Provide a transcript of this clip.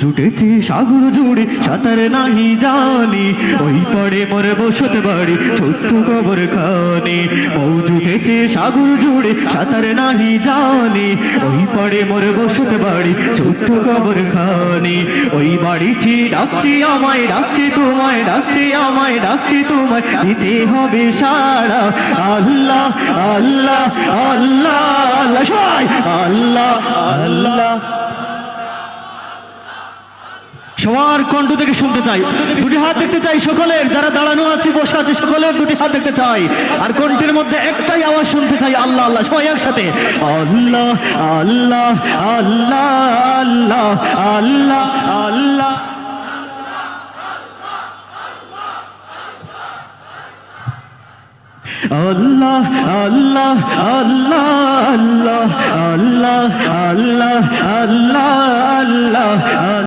জুটেছে সাগর জুড়ে, সাঁতার নাহি জানি। ওই পড়ে মোর বসত বাড়ি, ছোট্ট কবর খানি ও জুটেছে সাগর জুড়ে, সাঁতার নাহি জানি। ওই পড়ে মোর বসত বাড়ি, ছোট্ট কবর খানি ওই বাড়িটি ডাকছি আমায়, ডাকছি তোমায়, ডাকছি আমায়, ডাকছি তোমায়, দিতে হবে সারা আল্লাহ আল্লাহ আল্লাহ আল্লাহ আল্লাহ আল্লাহ। সবার কণ্ঠ থেকে শুনতে চাই দুটি হাত দেখতে চাই সকলের যারা দাঁড়ানো আছে বসে আছে সকলের দুটি হাত দেখতে চাই আর কণ্ঠের মধ্যে একটাই আওয়াজ শুনতে চাই আল্লাহ আল্লাহ সবাই একসাথে আল্লাহ আল্লাহ আল্লাহ আল্লাহ আল্লাহ আল্লাহ আল্লাহ আল্লাহ আল্লাহ আল্লাহ আল্লাহ আল্লাহ আল্লাহ